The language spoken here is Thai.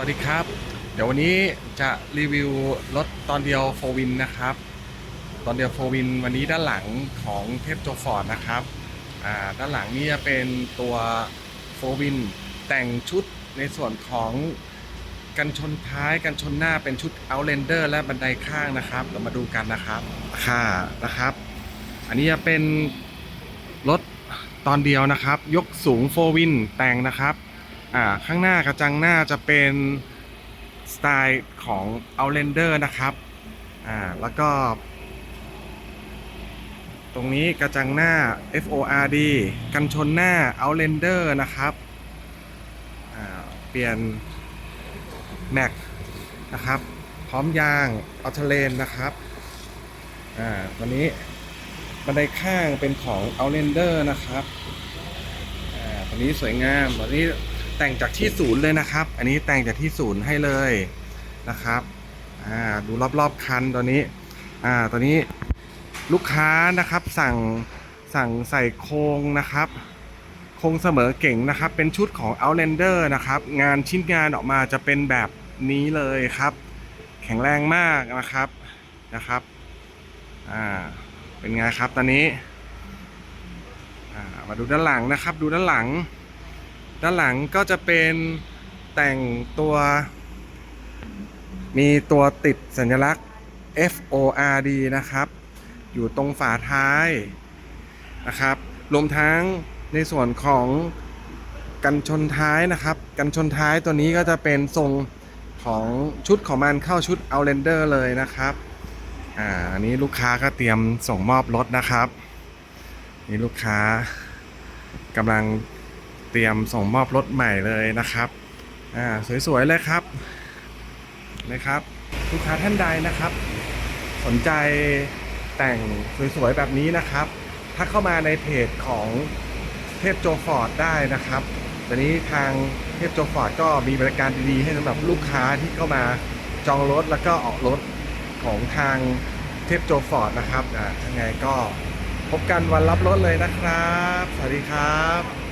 วัสดีครับ เดี๋ยววันนี้จะรีวิวรถตอนเดียวโฟวินนะครับ ตอนเดียวโฟวินวันนี้ด้านหลังของเทพโจฟอร์ดนะครับด้านหลังนี่จะเป็นตัวโฟวินแต่งชุดในส่วนของกันชนท้ายกันชนหน้าเป็นชุด Outlander และบันไดข้างนะครับ เรามาดูกันนะครับค่ะนะครับ อันนี้จะเป็นรถตอนเดียวนะครับ ยกสูงโฟวินแต่งนะครับ ข้างหน้ากระจังหน้าจะเป็นสไตล์ของ Outlander นะครับอ่าแล้วก็ ตรงนี้กระจังหน้า FORD กันชนหน้า Outlander นะครับอ่าเปลี่ยนแม็กนะครับ พร้อมยางอัลเทเลนนะครับอ่าตัวนี้บันไดข้างเป็นของ Outlander นะครับอ่าตัวนี้สวยงามตัวนี้ แต่งจากที่ศูนย์เลยนะครับ อันนี้แต่งจากที่ศูนย์ให้เลยนะครับดูรอบๆคันตัวนี้อ่าตัวนี้ลูกค้านะครับสั่งสั่งใส่โครงนะครับโครงเสมอเก่งนะครับ เป็นชุดของ Outlander นะครับ งานชิ้นงานออกมาจะเป็นแบบนี้เลยครับ แข็งแรงมากนะครับนะครับอ่าเป็นไงครับตอนนี้มาดูด้านหลังนะครับ ดูด้านหลัง ด้านหลังก็จะเป็นแต่งตัว มีตัวติดสัญลักษณ์ F O R D นะครับ อยู่ตรงฝาท้ายนะครับ รวมทั้งในส่วนของกันชนท้ายนะครับ กันชนท้ายตัวนี้ก็จะเป็นทรงของชุดของมันเข้าชุด Outlander เลยนะครับ อ่าอันนี้ลูกค้าก็เตรียมส่งมอบรถนะครับ นี่ลูกค้ากำลัง เตรียมส่งมอบรถใหม่เลยนะครับอ่าสวยๆเลยครับนะครับลูกค้าท่านใดนะครับ สนใจแต่งสวยๆแบบนี้นะครับถ้าเข้ามาในเพจของเทพโจฟอร์ดได้นะครับตอนนี้ทางเทพโจฟอร์ดก็มีบริการดีๆ ให้สำหรับลูกค้าที่เข้ามาจองรถแล้วก็ออกรถของทางเทพโจฟอร์ดนะครับอ่ายังไงก็พบกันวันรับรถเลยนะครับ สวัสดีครับ